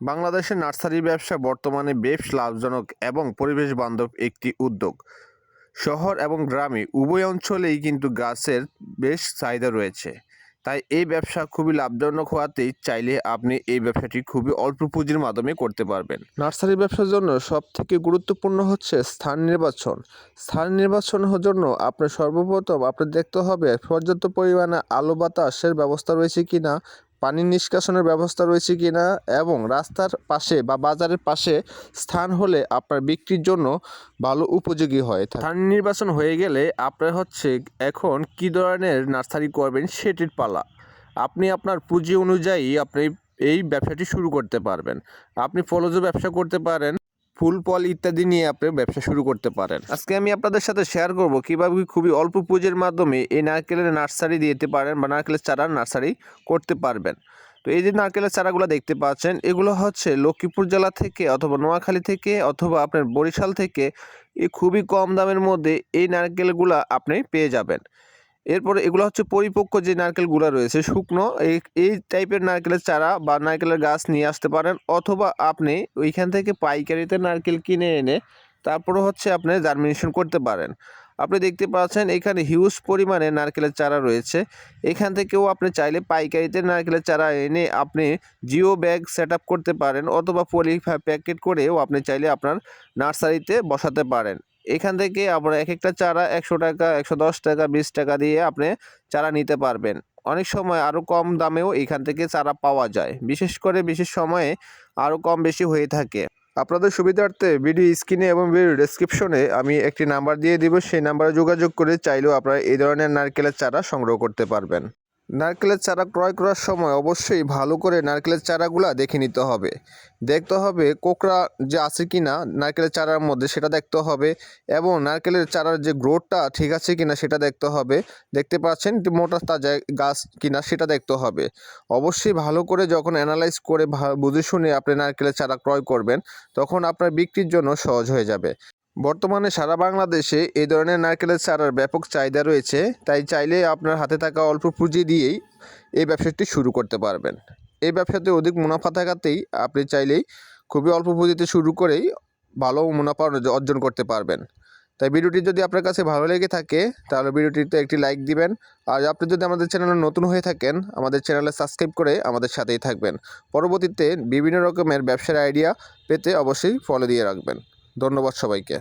বাংলাদেশের নার্সারি ব্যবসা বর্তমানে বেশ লাভজনক এবং পরিবেশ বান্ধব একটি উদ্যোগ। শহর এবং গ্রামে উভয় অঞ্চলেই কিন্তু গাছের বেশ চাহিদা রয়েছে। তাই এই ব্যবসা খুবই লাভজনক হওয়াতেই চাইলে আপনি এই ব্যবসাটি খুবই অল্প পুঁজির মাধ্যমে করতে পারবেন। নার্সারি ব্যবসার জন্য সব থেকে গুরুত্বপূর্ণ হচ্ছে স্থান নির্বাচন। স্থান নির্বাচনের জন্য আপনার সর্বপ্রথম আপনার দেখতে হবে পর্যাপ্ত পরিমাণে আলো বাতাসের ব্যবস্থা রয়েছে কিনা পানি নিষ্কাশনের ব্যবস্থা রয়েছে কি না এবং রাস্তার পাশে বা বাজারের পাশে স্থান হলে আপনার বিক্রির জন্য ভালো উপযোগী হয়। স্থান নির্বাচন হয়ে গেলে আপনার হচ্ছে এখন কি ধরনের নার্সারি করবেন সেটির পালা। আপনি আপনার পুঁজি অনুযায়ী আপনি এই ব্যবসাটি শুরু করতে পারবেন। আপনি ফলজ ব্যবসা করতে পারেন। ফুল ফল ইত্যাদি নিয়ে আপনি ব্যবসা শুরু করতে পারেন। আজকে আমি আপনাদের সাথে শেয়ার করব কীভাবে খুবই অল্প পুঁজির মাধ্যমে এই নারকেলের নার্সারি দিতে পারেন বা নারকেলের চারার নার্সারি করতে পারবেন। তো এই যে নারকেলের চারাগুলো দেখতে পাচ্ছেন, এগুলো হচ্ছে লক্ষ্মীপুর জেলা থেকে অথবা নোয়াখালী থেকে অথবা আপনার বরিশাল থেকে এই খুবই কম দামের মধ্যে এই নারকেলগুলো আপনি পেয়ে যাবেন। এরপরে এগুলো হচ্ছে পরিপক্ক যে নারকেলগুলো রয়েছে, শুকনো এই এই টাইপের নারকেলের চারা বা নারকেলের গাছ নিয়ে আসতে পারেন অথবা আপনি ওইখান থেকে পাইকারিতে নারকেল কিনে এনে তারপরে হচ্ছে আপনি জার্মিনেশন করতে পারেন। আপনি দেখতে পাচ্ছেন এখানে হিউজ পরিমাণে নারকেলের চারা রয়েছে। এখান থেকেও আপনি চাইলে পাইকারিতে নারকেলের চারা এনে আপনি জিও ব্যাগ সেট করতে পারেন অথবা পলি প্যাকেট করেও আপনি চাইলে আপনার নার্সারিতে বসাতে পারেন। এখান থেকে আপনার এক একটা চারা একশো টাকা, একশো দশ টাকা, বিশ টাকা দিয়ে আপনি চারা নিতে পারবেন। অনেক সময় আরও কম দামেও এখান থেকে চারা পাওয়া যায়। বিশেষ করে বিশেষ সময়ে আরও কম বেশি হয়ে থাকে। আপনাদের সুবিধার্থে ভিডিও স্ক্রিনে এবং ভিডিও ডেসক্রিপশনে আমি একটি নাম্বার দিয়ে দিব। সেই নাম্বারে যোগাযোগ করে চাইলেও আপনারা এই ধরনের নারকেলের চারা সংগ্রহ করতে পারবেন। নারকেলের চারা ক্রয় করার সময় অবশ্যই ভালো করে নারকেলের চারাগুলা দেখে নিতে হবে। দেখতে হবে কোকড়া যে আছে কি না নারকেলের চারার মধ্যে সেটা দেখতে হবে এবং নারকেলের চারার যে গ্রোথটা ঠিক আছে কিনা সেটা দেখতে হবে। দেখতে পাচ্ছেন একটু মোটা তাজা গাছ কিনা সেটা দেখতে হবে। অবশ্যই ভালো করে যখন অ্যানালাইজ করে বুঝে শুনে আপনি নারকেলের চারা ক্রয় করবেন, তখন আপনার বিক্রির জন্য সহজ হয়ে যাবে। বর্তমানে সারা বাংলাদেশে এই ধরনের নারকেলের চারার ব্যাপক চাহিদা রয়েছে, তাই চাইলে আপনার হাতে থাকা অল্প পুঁজি দিয়েই এই ব্যবসাটি শুরু করতে পারবেন। এই ব্যবসাতে অধিক মুনাফা থাকাতেই আপনি চাইলেই খুবই অল্প পুঁজিতে শুরু করেই ভালো মুনাফা অর্জ- অর্জন করতে পারবেন। তাই ভিডিওটি যদি আপনার কাছে ভালো লেগে থাকে, তাহলে ভিডিওটিতে একটি লাইক দিবেন। আর আপনি যদি আমাদের চ্যানেলে নতুন হয়ে থাকেন, আমাদের চ্যানেলে সাবস্ক্রাইব করে আমাদের সাথেই থাকবেন। পরবর্তীতে বিভিন্ন রকমের ব্যবসার আইডিয়া পেতে অবশ্যই ফলো দিয়ে রাখবেন। ধন্যবাদ সবাইকে।